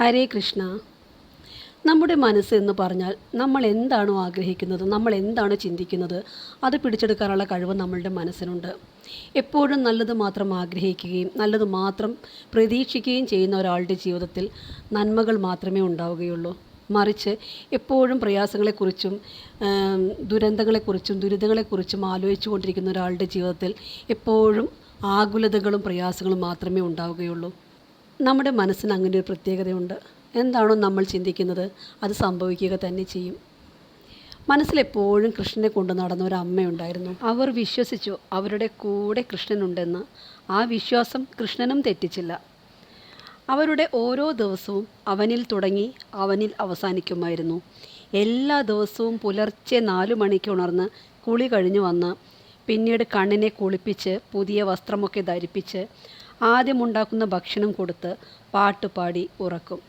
ഹരേ കൃഷ്ണ. നമ്മുടെ മനസ്സ് എന്ന് പറഞ്ഞാൽ നമ്മൾ എന്താണോ ആഗ്രഹിക്കുന്നത് നമ്മൾ എന്താണ് ചിന്തിക്കുന്നത് അത് പിടിച്ചെടുക്കാനുള്ള കഴിവ് നമ്മളുടെ മനസ്സിനുണ്ട്. എപ്പോഴും നല്ലത് മാത്രം ആഗ്രഹിക്കുകയും നല്ലത് മാത്രം പ്രതീക്ഷിക്കുകയും ചെയ്യുന്ന ഒരാളുടെ ജീവിതത്തിൽ നന്മകൾ മാത്രമേ ഉണ്ടാവുകയുള്ളൂ. മറിച്ച് എപ്പോഴും പ്രയാസങ്ങളെക്കുറിച്ചും ദുരന്തങ്ങളെക്കുറിച്ചും ദുരിതങ്ങളെക്കുറിച്ചും ആലോചിച്ചു കൊണ്ടിരിക്കുന്ന ഒരാളുടെ ജീവിതത്തിൽ എപ്പോഴും ആകുലതകളും പ്രയാസങ്ങളും മാത്രമേ ഉണ്ടാവുകയുള്ളൂ. നമ്മുടെ മനസ്സിന് അങ്ങനെ ഒരു പ്രത്യേകതയുണ്ട്. എന്താണോ നമ്മൾ ചിന്തിക്കുന്നത് അത് സംഭവിക്കുക തന്നെ ചെയ്യും. മനസ്സിലെപ്പോഴും കൃഷ്ണനെ കൊണ്ട് നടന്ന ഒരു അമ്മയുണ്ടായിരുന്നു. അവർ വിശ്വസിച്ചു അവരുടെ കൂടെ കൃഷ്ണനുണ്ടെന്ന്. ആ വിശ്വാസം കൃഷ്ണനും തെറ്റിച്ചില്ല. അവരുടെ ഓരോ ദിവസവും അവനിൽ തുടങ്ങി അവനിൽ അവസാനിക്കുമായിരുന്നു. എല്ലാ ദിവസവും പുലർച്ചെ നാലു മണിക്ക് ഉണർന്ന് കുളി കഴിഞ്ഞു വന്ന് പിന്നീട് കണ്ണിനെ കുളിപ്പിച്ച് പുതിയ വസ്ത്രമൊക്കെ ധരിപ്പിച്ച് ആദ്യമുണ്ടാക്കുന്ന ഭക്ഷണം കൊടുത്ത് പാട്ടുപാടി ഉറക്കും.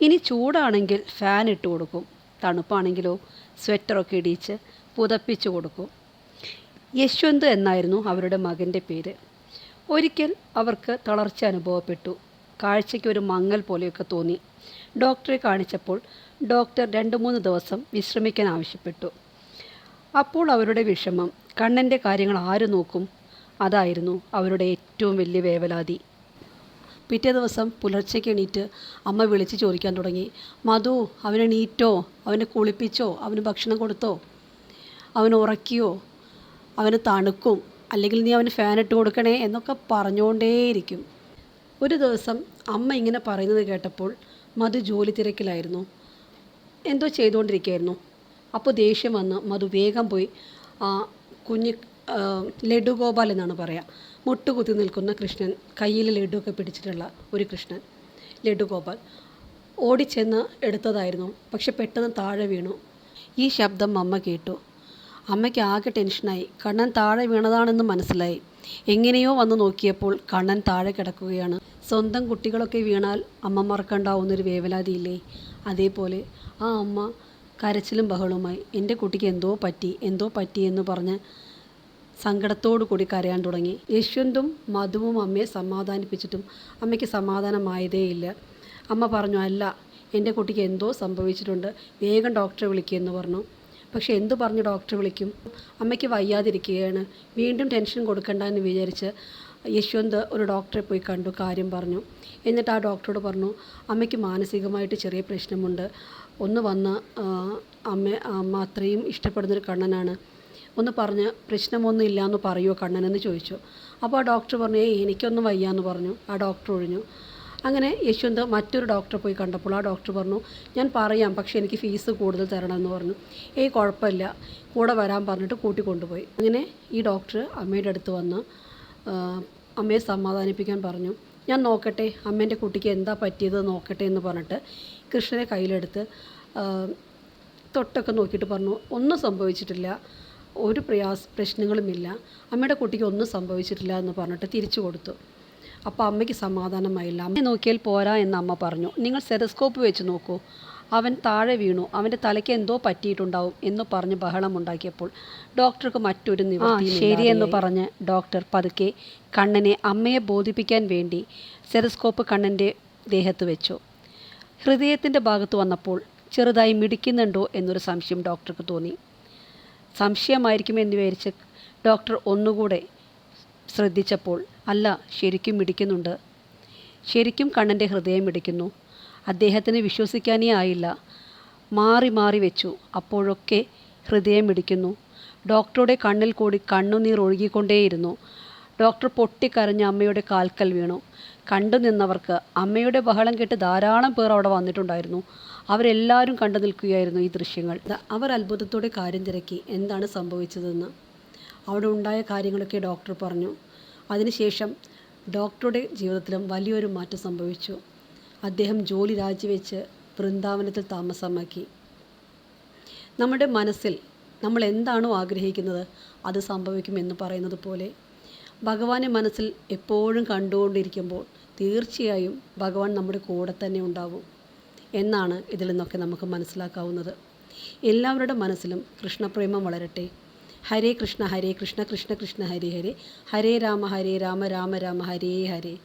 ഇനി ചൂടാണെങ്കിൽ ഫാൻ ഇട്ട് കൊടുക്കും. തണുപ്പാണെങ്കിലോ സ്വെറ്ററൊക്കെ ഇടിയിച്ച് പുതപ്പിച്ചു കൊടുക്കും. യശ്വന്ത് എന്നായിരുന്നു അവരുടെ മകന്റെ പേര്. ഒരിക്കൽ അവർക്ക് തളർച്ച അനുഭവപ്പെട്ടു. കാഴ്ചയ്ക്ക് ഒരു മങ്ങൽ പോലെയൊക്കെ തോന്നി. ഡോക്ടറെ കാണിച്ചപ്പോൾ ഡോക്ടർ രണ്ട് മൂന്ന് ദിവസം വിശ്രമിക്കാൻ ആവശ്യപ്പെട്ടു. അപ്പോൾ അവരുടെ വിഷമം കണ്ണന്റെ കാര്യങ്ങൾ ആര് നോക്കും? അതായിരുന്നു അവരുടെ ഏറ്റവും വലിയ വേവലാതി. പിറ്റേ ദിവസം പുലർച്ചയ്ക്ക് എണീറ്റ് അമ്മ വിളിച്ച് ചോദിക്കാൻ തുടങ്ങി മധു അവനെ നീറ്റോ? അവനെ കുളിപ്പിച്ചോ? അവന് ഭക്ഷണം കൊടുത്തോ? അവന് ഉറക്കിയോ? അവന് തണുക്കും? അല്ലെങ്കിൽ നീ അവന് ഫാൻ ഇട്ട് കൊടുക്കണേ? എന്നൊക്കെ പറഞ്ഞുകൊണ്ടേയിരിക്കും. ഒരു ദിവസം അമ്മ ഇങ്ങനെ പറയുന്നത് കേട്ടപ്പോൾ മധു ജോലി തിരക്കിലായിരുന്നു. എന്തോ ചെയ്തുകൊണ്ടിരിക്കുകയായിരുന്നു. അപ്പോൾ ദേഷ്യം വന്ന് മധു വേഗം പോയി ആ കുഞ്ഞ് ലഡു ഗോപാൽ എന്നാണ് പറയുക മുട്ടുകുത്തി നിൽക്കുന്ന കൃഷ്ണൻ കയ്യിൽ ലഡുവൊക്കെ പിടിച്ചിട്ടുള്ള ഒരു കൃഷ്ണൻ ലഡു ഗോപാൽ. ഓടിച്ചെന്ന് എടുത്തതായിരുന്നു പക്ഷെ പെട്ടെന്ന് താഴെ വീണു. ഈ ശബ്ദം അമ്മ കേട്ടു. അമ്മയ്ക്ക് ആകെ ടെൻഷനായി. കണ്ണൻ താഴെ വീണതാണെന്ന് മനസ്സിലായി. എങ്ങനെയോ വന്ന് നോക്കിയപ്പോൾ കണ്ണൻ താഴെ കിടക്കുകയാണ്. സ്വന്തം കുട്ടികളൊക്കെ വീണാൽ അമ്മമാർക്കുണ്ടാവുന്നൊരു വേവലാതിയില്ലേ? അതേപോലെ ആ അമ്മ കരച്ചിലും ബഹളുമായി എന്റെ കുട്ടിക്ക് എന്തോ പറ്റി? എന്തോ പറ്റി എന്ന് പറഞ്ഞ് സങ്കടത്തോടു കൂടി കരയാൻ തുടങ്ങി. യശ്വന്തും മധുവും അമ്മയെ സമാധാനിപ്പിച്ചിട്ടും അമ്മയ്ക്ക് സമാധാനമായതേയില്ല. അമ്മ പറഞ്ഞു അല്ല എന്റെ കുട്ടിക്ക് എന്തോ സംഭവിച്ചിട്ടുണ്ട്. വേഗം ഡോക്ടറെ വിളിക്കുമെന്ന് പറഞ്ഞു. പക്ഷെ എന്തു പറഞ്ഞു ഡോക്ടറെ വിളിക്കും? അമ്മയ്ക്ക് വയ്യാതിരിക്കുകയാണ്. വീണ്ടും ടെൻഷൻ കൊടുക്കണ്ട എന്ന് വിചാരിച്ച് യശ്വന്ത് ഒരു ഡോക്ടറെ പോയി കണ്ടു കാര്യം പറഞ്ഞു. എന്നിട്ട് ആ ഡോക്ടറോട് പറഞ്ഞു അമ്മയ്ക്ക് മാനസികമായിട്ട് ചെറിയ പ്രശ്നമുണ്ട്. ഒന്ന് വന്ന് അമ്മ അമ്മ അത്രയും ഇഷ്ടപ്പെടുന്നൊരു കണ്ണനാണ്. ഒന്ന് പറഞ്ഞ് പ്രശ്നമൊന്നും ഇല്ല എന്ന് പറയുമോ കണ്ണനെന്ന് ചോദിച്ചു. അപ്പോൾ ആ ഡോക്ടർ പറഞ്ഞു ഏയ് എനിക്കൊന്നും വയ്യ എന്ന് പറഞ്ഞു. ആ ഡോക്ടർ ഒഴിഞ്ഞു. അങ്ങനെ യശ്വന്ത് മറ്റൊരു ഡോക്ടറെ പോയി കണ്ടപ്പോൾ ആ ഡോക്ടർ പറഞ്ഞു ഞാൻ പറയാം പക്ഷേ എനിക്ക് ഫീസ് കൂടുതൽ തരണമെന്ന് പറഞ്ഞു. ഏയ് കുഴപ്പമില്ല. കൂടെ വരാൻ പറഞ്ഞിട്ട് കൂട്ടി കൊണ്ടുപോയി. അങ്ങനെ ഈ ഡോക്ടർ അമ്മയുടെ അടുത്ത് വന്ന് അമ്മയെ സമാധാനിപ്പിക്കാൻ പറഞ്ഞു. ഞാൻ നോക്കട്ടെ അമ്മേന്റെ കുട്ടിക്ക് എന്താ പറ്റിയത് നോക്കട്ടെ എന്ന് പറഞ്ഞിട്ട് കൃഷ്ണനെ കയ്യിലെടുത്ത് തൊട്ടൊക്കെ നോക്കിയിട്ട് പറഞ്ഞു ഒന്നും സംഭവിച്ചിട്ടില്ല. ഒരു പ്രയാസ പ്രശ്നങ്ങളുമില്ല. അമ്മയുടെ കുട്ടിക്ക് ഒന്നും സംഭവിച്ചിട്ടില്ല എന്ന് പറഞ്ഞിട്ട് തിരിച്ചു കൊടുത്തു. അപ്പോൾ അമ്മയ്ക്ക് സമാധാനമായില്ല. അമ്മയെ നോക്കിയാൽ പോരാ എന്ന് അമ്മ പറഞ്ഞു. നിങ്ങൾ സെറസ്കോപ്പ് വെച്ച് നോക്കൂ. അവൻ താഴെ വീണു. അവന്റെ തലയ്ക്ക് എന്തോ പറ്റിയിട്ടുണ്ടാവും എന്ന് പറഞ്ഞ് ബഹളമുണ്ടാക്കിയപ്പോൾ ഡോക്ടർക്ക് മറ്റൊരു നിവൃത്തി ശരിയെന്ന് പറഞ്ഞ് ഡോക്ടർ പതുക്കെ കണ്ണനെ അമ്മയെ ബോധിപ്പിക്കാൻ വേണ്ടി സെറസ്കോപ്പ് കണ്ണന്റെ ദേഹത്ത് വെച്ചു. ഹൃദയത്തിന്റെ ഭാഗത്ത് വന്നപ്പോൾ ചെറുതായി മിടിക്കുന്നുണ്ടോ എന്നൊരു സംശയം ഡോക്ടർക്ക് തോന്നി. സംശയമായിരിക്കുമെന്ന് വിചാരിച്ച് ഡോക്ടർ ഒന്നുകൂടെ ശ്രദ്ധിച്ചപ്പോൾ അല്ല ശരിക്കും ഇടിക്കുന്നുണ്ട് ശരിക്കും കണ്ണന്റെ ഹൃദയം ഇടിക്കുന്നു അദ്ദേഹത്തിന് വിശ്വസിക്കാനേ ആയില്ല. മാറി മാറി വെച്ചു. അപ്പോഴൊക്കെ ഹൃദയം ഇടിക്കുന്നു ഡോക്ടറുടെ കണ്ണിൽ കൂടി കണ്ണുനീർ ഒഴുകിക്കൊണ്ടേയിരുന്നു. ഡോക്ടർ പൊട്ടിക്കരഞ്ഞ് അമ്മയുടെ കാൽക്കൽ വീണു. കണ്ടു നിന്നവർക്ക് അമ്മയുടെ ബഹളം കേട്ട് ധാരാളം പേർ അവിടെ വന്നിട്ടുണ്ടായിരുന്നു. അവരെല്ലാവരും കണ്ടു നിൽക്കുകയായിരുന്നു ഈ ദൃശ്യങ്ങൾ. അവർ അത്ഭുതത്തോടെ കാര്യം തിരക്കി. എന്താണ് സംഭവിച്ചതെന്ന്? അവിടെ ഉണ്ടായ കാര്യങ്ങളൊക്കെ ഡോക്ടർ പറഞ്ഞു. അതിനുശേഷം ഡോക്ടറുടെ ജീവിതത്തിലും വലിയൊരു മാറ്റം സംഭവിച്ചു. അദ്ദേഹം ജോലി രാജിവെച്ച് വൃന്ദാവനത്തിൽ താമസമാക്കി. നമ്മുടെ മനസ്സിൽ നമ്മൾ എന്താണോ ആഗ്രഹിക്കുന്നത് അത് സംഭവിക്കുമെന്ന് പറയുന്നത് പോലെ ഭഗവാനെ മനസ്സിൽ എപ്പോഴും കണ്ടുകൊണ്ടിരിക്കുമ്പോൾ തീർച്ചയായും ഭഗവാൻ നമ്മുടെ കൂടെ തന്നെ ഉണ്ടാവും എന്നാണ് ഇതിൽ നിന്നൊക്കെ നമുക്ക് മനസ്സിലാക്കാവുന്നത്. എല്ലാവരുടെ മനസ്സിലും കൃഷ്ണപ്രേമം വളരട്ടെ. ഹരേ കൃഷ്ണ ഹരേ കൃഷ്ണ കൃഷ്ണ കൃഷ്ണ ഹരേ ഹരേ. ഹരേ രാമ ഹരേ രാമ രാമ രാമ ഹരേ ഹരേ.